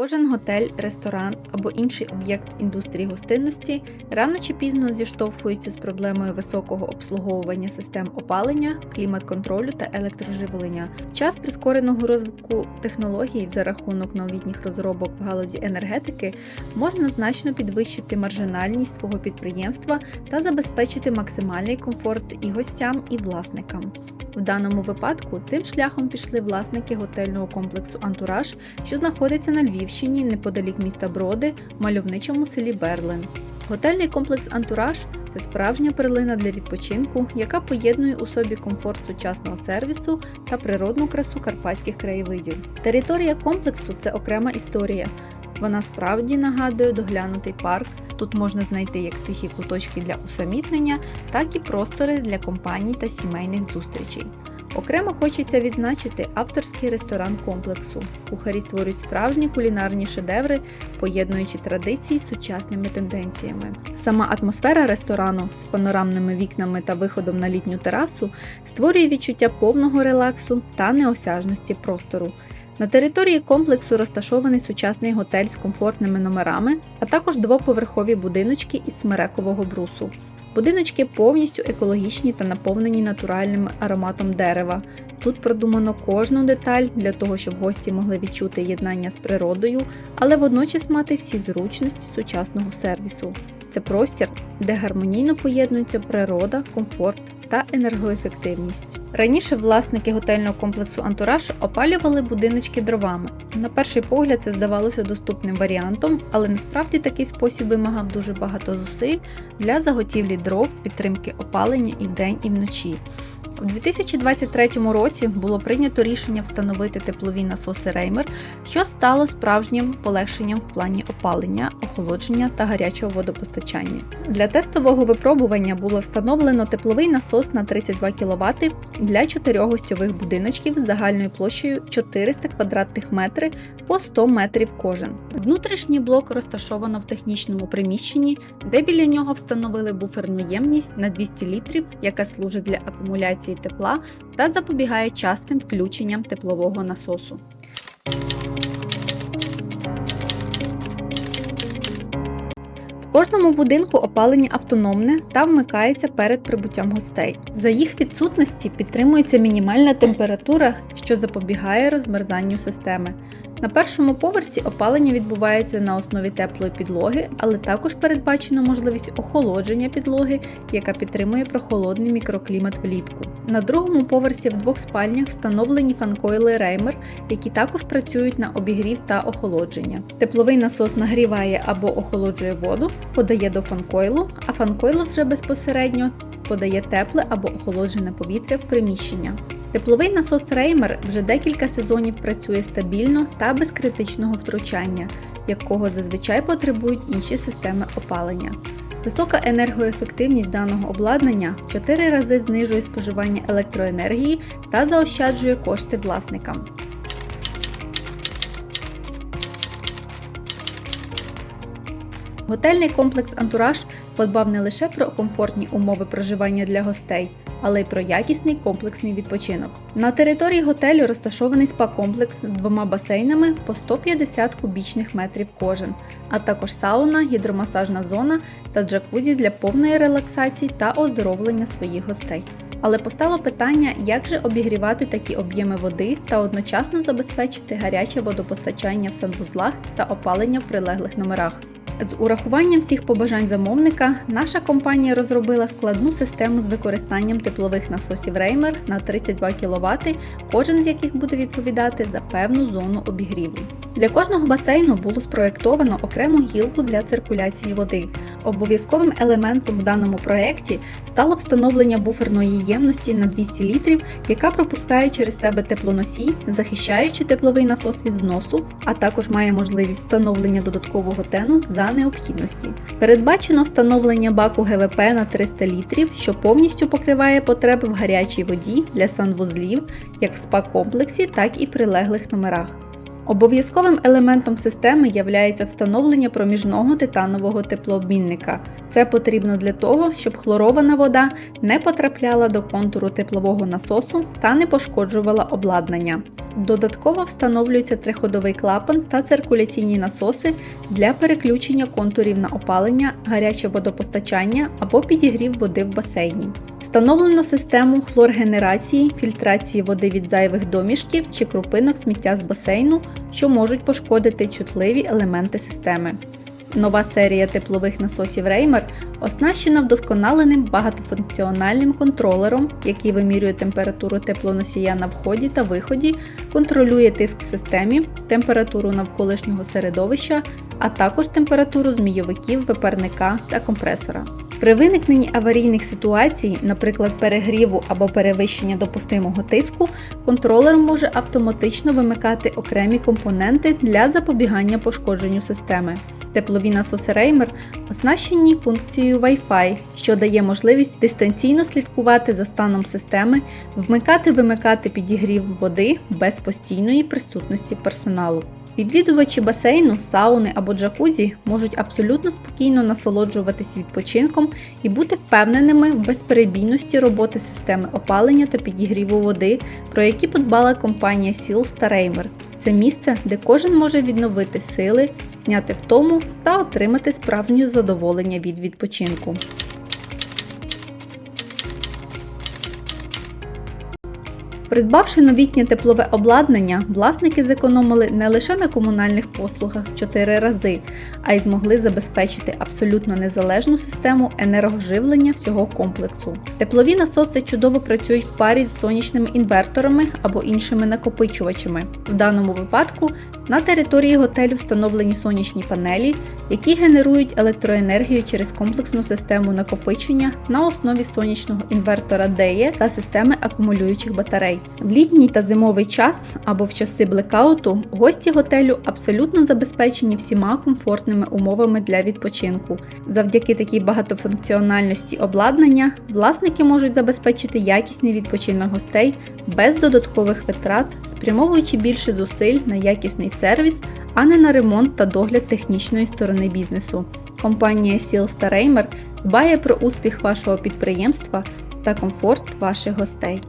Кожен готель, ресторан або інший об'єкт індустрії гостинності рано чи пізно зіштовхується з проблемою високого обслуговування систем опалення, клімат-контролю та електроживлення. В час прискореного розвитку технологій за рахунок новітніх розробок в галузі енергетики можна значно підвищити маржинальність свого підприємства та забезпечити максимальний комфорт і гостям, і власникам. В даному випадку цим шляхом пішли власники готельного комплексу Антураж, що знаходиться на Львівщині неподалік міста Броди, мальовничому селі Берлин. Готельний комплекс Антураж це справжня перлина для відпочинку, яка поєднує у собі комфорт сучасного сервісу та природну красу карпатських краєвидів. Територія комплексу це окрема історія. Вона справді нагадує доглянутий парк. Тут можна знайти як тихі куточки для усамітнення, так і простори для компаній та сімейних зустрічей. Окремо хочеться відзначити авторський ресторан комплексу. Кухарі створюють справжні кулінарні шедеври, поєднуючи традиції з сучасними тенденціями. Сама атмосфера ресторану з панорамними вікнами та виходом на літню терасу створює відчуття повного релаксу та неосяжності простору. На території комплексу розташований сучасний готель з комфортними номерами, а також двоповерхові будиночки із смерекового брусу. Будиночки повністю екологічні та наповнені натуральним ароматом дерева. Тут продумано кожну деталь для того, щоб гості могли відчути єднання з природою, але водночас мати всі зручності сучасного сервісу. Це простір, де гармонійно поєднується природа, комфорт та енергоефективність. Раніше власники готельного комплексу Антураж опалювали будиночки дровами. На перший погляд це здавалося доступним варіантом, але насправді такий спосіб вимагав дуже багато зусиль для заготівлі дров, підтримки опалення і вдень, і вночі. У 2023 році було прийнято рішення встановити теплові насоси Реймер, що стало справжнім полегшенням в плані опалення, охолодження та гарячого водопостачання. Для тестового випробування було встановлено тепловий насос на 32 кВт для чотирьох гостьових будиночків з загальною площею 400 квадратних метрів по 100 метрів кожен. Внутрішній блок розташовано в технічному приміщенні, де біля нього встановили буферну ємність на 200 літрів, яка служить для акумуляції тепла та запобігає частим включенням теплового насосу. В кожному будинку опалення автономне та вмикається перед прибуттям гостей. За їх відсутності підтримується мінімальна температура, що запобігає розмерзанню системи. На першому поверсі опалення відбувається на основі теплої підлоги, але також передбачено можливість охолодження підлоги, яка підтримує прохолодний мікроклімат влітку. На другому поверсі в двох спальнях встановлені фанкойли Реймер, які також працюють на обігрів та охолодження. Тепловий насос нагріває або охолоджує воду, подає до фанкойлу, а фанкойл вже безпосередньо подає тепле або охолоджене повітря в приміщення. Тепловий насос Реймер вже декілька сезонів працює стабільно та без критичного втручання, якого зазвичай потребують інші системи опалення. Висока енергоефективність даного обладнання в 4 рази знижує споживання електроенергії та заощаджує кошти власникам. Готельний комплекс Антураж подбав не лише про комфортні умови проживання для гостей, але й про якісний комплексний відпочинок. На території готелю розташований спа-комплекс з двома басейнами по 150 кубічних метрів кожен, а також сауна, гідромасажна зона та джакузі для повної релаксації та оздоровлення своїх гостей. Але постало питання, як же обігрівати такі об'єми води та одночасно забезпечити гаряче водопостачання в санвузлах та опалення в прилеглих номерах. З урахуванням всіх побажань замовника, наша компанія розробила складну систему з використанням теплових насосів Реймер на 32 кВт, кожен з яких буде відповідати за певну зону обігріву. Для кожного басейну було спроєктовано окрему гілку для циркуляції води. Обов'язковим елементом в даному проєкті стало встановлення буферної ємності на 200 літрів, яка пропускає через себе теплоносій, захищаючи тепловий насос від зносу, а також має можливість встановлення додаткового тену за необхідності. Передбачено встановлення баку ГВП на 300 літрів, що повністю покриває потреби в гарячій воді для санвузлів, як в спа-комплексі, так і прилеглих номерах. Обов'язковим елементом системи являється встановлення проміжного титанового теплообмінника. Це потрібно для того, щоб хлорована вода не потрапляла до контуру теплового насосу та не пошкоджувала обладнання. Додатково встановлюється триходовий клапан та циркуляційні насоси для переключення контурів на опалення, гаряче водопостачання або підігрів води в басейні. Встановлено систему хлоргенерації, фільтрації води від зайвих домішків чи крупинок сміття з басейну, що можуть пошкодити чутливі елементи системи. Нова серія теплових насосів Реймер оснащена вдосконаленим багатофункціональним контролером, який вимірює температуру теплоносія на вході та виході, контролює тиск в системі, температуру навколишнього середовища, а також температуру змійовиків, випарника та компресора. При виникненні аварійних ситуацій, наприклад, перегріву або перевищення допустимого тиску, контролер може автоматично вимикати окремі компоненти для запобігання пошкодженню системи. Теплові насоси Реймер оснащені функцією Wi-Fi, що дає можливість дистанційно слідкувати за станом системи, вмикати-вимикати підігрів води без постійної присутності персоналу. Відвідувачі басейну, сауни або джакузі можуть абсолютно спокійно насолоджуватись відпочинком і бути впевненими в безперебійності роботи системи опалення та підігріву води, про які подбала компанія Сілс та Реймер. Це місце, де кожен може відновити сили, зняти втому та отримати справжнє задоволення від відпочинку. Придбавши новітнє теплове обладнання, власники зекономили не лише на комунальних послугах 4 рази, а й змогли забезпечити абсолютно незалежну систему енергоживлення всього комплексу. Теплові насоси чудово працюють в парі з сонячними інверторами або іншими накопичувачами. В даному випадку на території готелю встановлені сонячні панелі, які генерують електроенергію через комплексну систему накопичення на основі сонячного інвертора DE та системи акумулюючих батарей. В літній та зимовий час або в часи блекауту гості готелю абсолютно забезпечені всіма комфортними умовами для відпочинку. Завдяки такій багатофункціональності обладнання власники можуть забезпечити якісний відпочинок гостей без додаткових витрат, спрямовуючи більше зусиль на якісний сервіс, а не на ремонт та догляд технічної сторони бізнесу. Компанія та Реймер дбає про успіх вашого підприємства та комфорт ваших гостей.